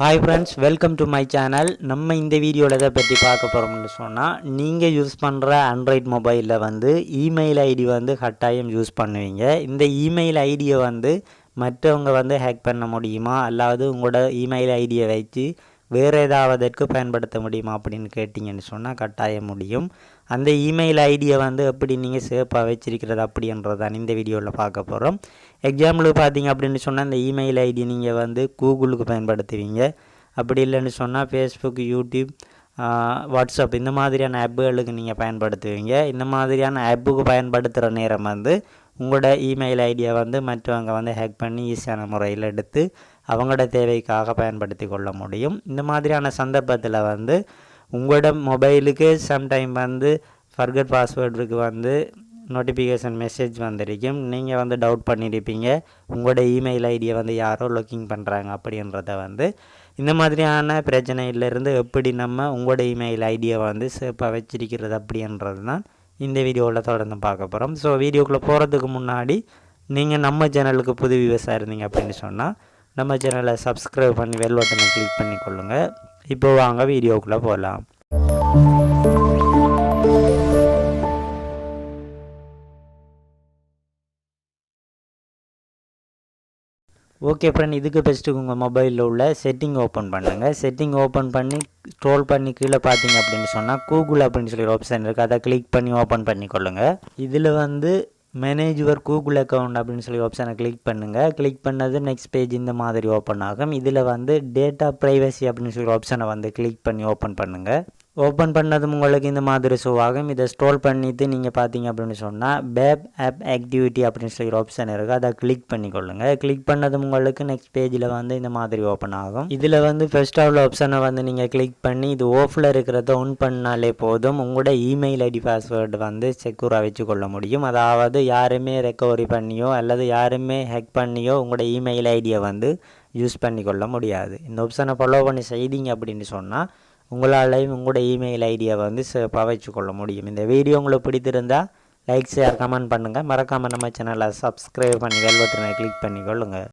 Hi friends welcome to my channel நம்ம இந்த வீடியோவில் எதை பற்றி பார்க்க போகிறோம்னு சொன்னால் நீங்கள் யூஸ் பண்ணுற ஆண்ட்ராய்ட் மொபைலில் வந்து இமெயில் ஐடி வந்து கட்டாயம் யூஸ் பண்ணுவீங்க. இந்த இமெயில் ஐடியை வந்து மற்றவங்க வந்து ஹேக் பண்ண முடியுமா? அல்லாது உங்களோட இமெயில் ஐடியை வச்சு வேறு ஏதாவதற்கு பயன்படுத்த முடியுமா அப்படின்னு கேட்டிங்கன்னு சொன்னால் கட்டாயம் முடியும். அந்த இமெயில் ஐடியை வந்து எப்படி நீங்கள் சேஃபாக வச்சிருக்கிறது அப்படின்றதான் இந்த வீடியோவில் பார்க்க போகிறோம். எக்ஸாம்பிளுக்கு பார்த்தீங்க அப்படின்னு சொன்னால் இந்த இமெயில் ஐடி நீங்கள் வந்து கூகுளுக்கு பயன்படுத்துவீங்க. அப்படி இல்லைன்னு சொன்னால் ஃபேஸ்புக் யூடியூப் வாட்ஸ்அப் இந்த மாதிரியான ஆப்புகளுக்கு நீங்கள் பயன்படுத்துவீங்க. இந்த மாதிரியான ஆப்புக்கு பயன்படுத்துகிற நேரம் வந்து உங்களோட இமெயில் ஐடியை வந்து மற்றவங்க வந்து ஹேக் பண்ணி ஈஸியான முறையில் எடுத்து அவங்களோட தேவைக்காக பயன்படுத்தி கொள்ள முடியும். இந்த மாதிரியான சந்தர்ப்பத்தில் வந்து உங்களோட மொபைலுக்கு சம்டைம் வந்து ஃபர்கட் பாஸ்வேர்டுக்கு வந்து நோட்டிஃபிகேஷன் மெசேஜ் வந்திருக்கும். நீங்கள் வந்து டவுட் பண்ணியிருப்பீங்க உங்களோட இமெயில் ஐடியை வந்து யாரோ லொக்கிங் பண்ணுறாங்க அப்படின்றத வந்து இந்த மாதிரியான பிரச்சனையிலேருந்து எப்படி நம்ம உங்களோட இமெயில் ஐடியை வந்து சேஃபாக வச்சிருக்கிறது அப்படின்றது தான் இந்த வீடியோவில் தொடர்ந்து பார்க்க போகிறோம் ஸோ வீடியோக்குள்ளே போகிறதுக்கு முன்னாடி நீங்கள் நம்ம சேனலுக்கு புது விவசாயம் இருந்தீங்க அப்படின்னு சொன்னால் நம்ம சேனலை சப்ஸ்கிரைப் பண்ணி வெல் பட்டனை கிளிக் பண்ணி கொள்ளுங்கள் இப்போ வாங்க வீடியோக்குள்ளே போகலாம் ஓகே ஃப்ரெண்ட் இதுக்கு பெஸ்ட்டு உங்கள் மொபைலில் உள்ள செட்டிங் ஓப்பன் பண்ணுங்கள் செட்டிங் ஓப்பன் பண்ணி ஸ்க்ரோல் பண்ணி கீழே பார்த்தீங்க அப்படின்னு சொன்னால் கூகுள் அப்படின்னு சொல்லி ஒரு ஆப்ஷன் இருக்குது அதை கிளிக் பண்ணி ஓப்பன் பண்ணி கொள்ளுங்கள் இதில் வந்து மேனேஜ் யுவர் கூகுள் அக்கௌண்ட் அப்படின்னு சொல்லி ஆப்ஷனை கிளிக் பண்ணுங்கள் கிளிக் பண்ணது நெக்ஸ்ட் பேஜ் இந்த மாதிரி ஓப்பன் ஆகும். இதில் வந்து டேட்டா ப்ரைவசி அப்படின்னு சொல்லி ஆப்ஷனை வந்து கிளிக் பண்ணி ஓப்பன் பண்ணுங்கள் ஓப்பன் பண்ணதும் உங்களுக்கு இந்த மாதிரி ஷோ ஆகும் இதை ஸ்ட்ரோல் பண்ணிவிட்டு நீங்கள் பார்த்தீங்க அப்படின்னு சொன்னால் பேப் ஆப் ஆக்டிவிட்டி அப்படின்னு சொல்லி ஒரு ஆப்ஷன் இருக்குது அதை கிளிக் பண்ணிக்கொள்ளுங்க. கிளிக் பண்ணதும் உங்களுக்கு நெக்ஸ்ட் பேஜில் வந்து இந்த மாதிரி ஓப்பன் ஆகும். இதில் வந்து ஃபர்ஸ்ட் ஆஃப் ஆப்ஷனை வந்து நீங்கள் கிளிக் பண்ணி இது ஓஃபில் இருக்கிறத ஒன் பண்ணாலே போதும். உங்களோட இமெயில் ஐடி பாஸ்வேர்டு வந்து செக்யூராக வச்சுக்கொள்ள முடியும். அதாவது யாருமே ரெக்கவரி பண்ணியோ அல்லது யாருமே ஹேக் பண்ணியோ உங்களோட இமெயில் ஐடியை வந்து யூஸ் பண்ணிக்கொள்ள முடியாது. இந்த ஆப்ஷனை ஃபாலோ பண்ணி செய்தீங்க அப்படின்னு சொன்னால் உங்களாலையும் உங்களோட இமெயில் ஐடியை வந்து பவச்சு கொள்ள முடியும். இந்த வீடியோ உங்களுக்கு பிடித்திருந்தால் லைக் ஷேர் கமெண்ட் பண்ணுங்கள் மறக்காமல் நம்ம சேனலை சப்ஸ்கிரைப் பண்ணி வெல்வெட்டினை கிளிக் பண்ணி பண்ணிக்கொள்ளுங்கள்